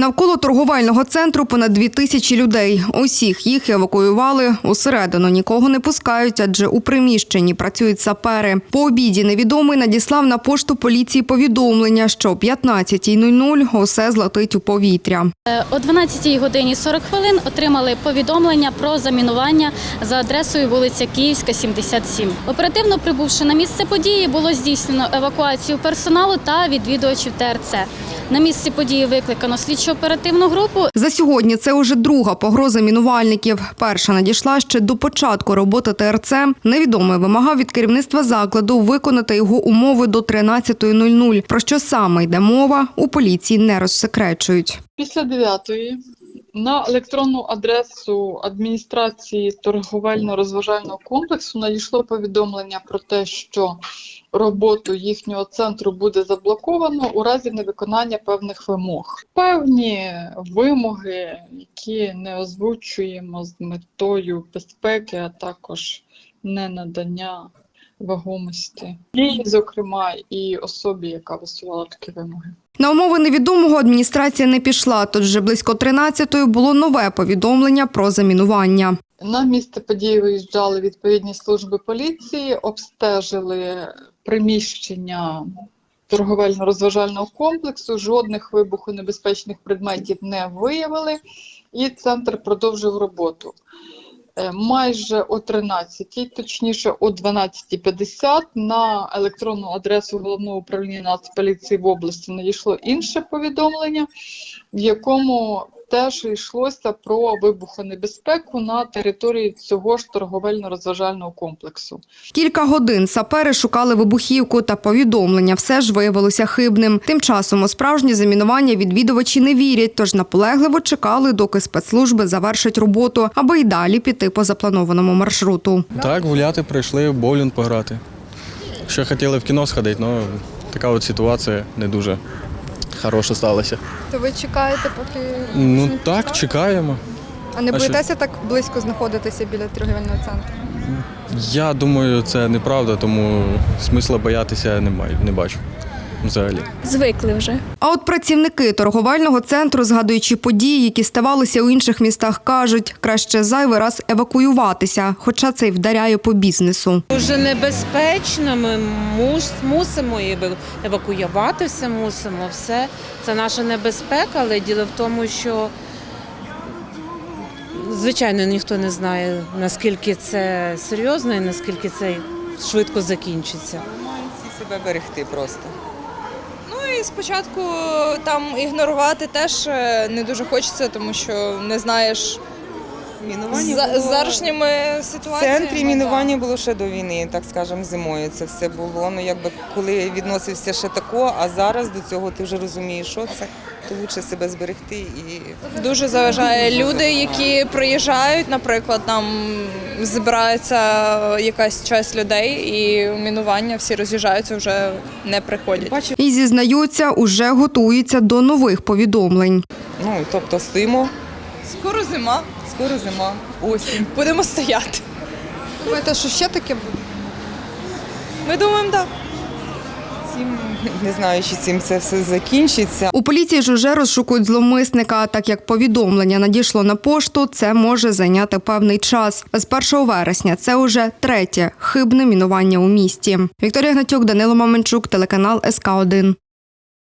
Навколо торговельного центру понад дві тисячі людей. Усіх їх евакуювали усередину. Нікого не пускають, адже у приміщенні працюють сапери. По обіді невідомий надіслав на пошту поліції повідомлення, що о 15.00 усе злетить у повітря. Е, О 12 годині 40 хвилин отримали повідомлення про замінування за адресою вулиця Київська, 77. Оперативно прибувши на місце події, було здійснено евакуацію персоналу та відвідувачів ТРЦ. На місці події викликано слідчо-оперативну групу. За сьогодні це уже друга погроза мінувальників. Перша надійшла ще до початку роботи ТРЦ. Невідомий вимагав від керівництва закладу виконати його умови до 13.00. Про що саме йде мова, у поліції не розсекречують. Після 9 на електронну адресу адміністрації торговельно-розважального комплексу надійшло повідомлення про те, що роботу їхнього центру буде заблоковано у разі невиконання певних вимог. Певні вимоги, які не озвучуємо з метою безпеки, а також не надання вагомості, і, зокрема, і особі, яка висувала такі вимоги. На умови невідомого адміністрація не пішла, тож вже близько 13-ї було нове повідомлення про замінування. На місце події виїжджали відповідні служби поліції, обстежили приміщення торговельно-розважального комплексу, жодних вибухонебезпечних предметів не виявили, і центр продовжив роботу. Е, Майже о 13, точніше о 12.50 на електронну адресу головного управління Нацполіції в області надійшло інше повідомлення, в якому теж йшлося про вибухонебезпеку на території цього ж торговельно-розважального комплексу. Кілька годин сапери шукали вибухівку та повідомлення все ж виявилося хибним. Тим часом у справжнє замінування відвідувачі не вірять, тож наполегливо чекали, доки спецслужби завершать роботу, аби й далі піти по запланованому маршруту. Так, гуляти прийшли, в боулінг пограти. Ще хотіли в кіно сходити, але така от ситуація не дуже хороша сталося. То ви чекаєте, поки Ну так, чекаємо. А не А боїтеся так близько знаходитися біля торгівельного центру? Я думаю, це неправда, тому смисла боятися немає, не бачу взагалі. Звикли вже. А от працівники торговельного центру, згадуючи події, які ставалися у інших містах, кажуть, краще зайвий раз евакуюватися, хоча це й вдаряє по бізнесу. Дуже небезпечно. Ми мусимо евакуюватися, мусимо все. Це наша небезпека, але діло в тому, що звичайно ніхто не знає, наскільки це серйозно і наскільки це швидко закінчиться. всі себе берегти просто. Спочатку там ігнорувати теж е, не дуже хочеться, тому що не знаєш Мінування за, було зарашніми в центрі мінування було ще до війни, так скажемо, зимою це все було. Ну якби коли відносився ще тако, а зараз до цього ти вже розумієш, що це, то краще себе зберегти і Дуже заважає люди, які приїжджають, наприклад, там збирається якась часть людей, і мінування всі роз'їжджаються, вже не приходять. І зізнаються, уже готуються до нових повідомлень. ну тобто стоїмо, Скоро зима, скоро зима, осінь. будемо стояти. Думаєте, що ще таке буде? Ми думаємо, так. Цим не знаю, чи цим це все закінчиться. У поліції ж уже розшукують зловмисника. Так як повідомлення надійшло на пошту, це може зайняти певний час. З 1 вересня це уже третє хибне мінування у місті. Вікторія Гнатюк, Данило Маменчук, телеканал СК 1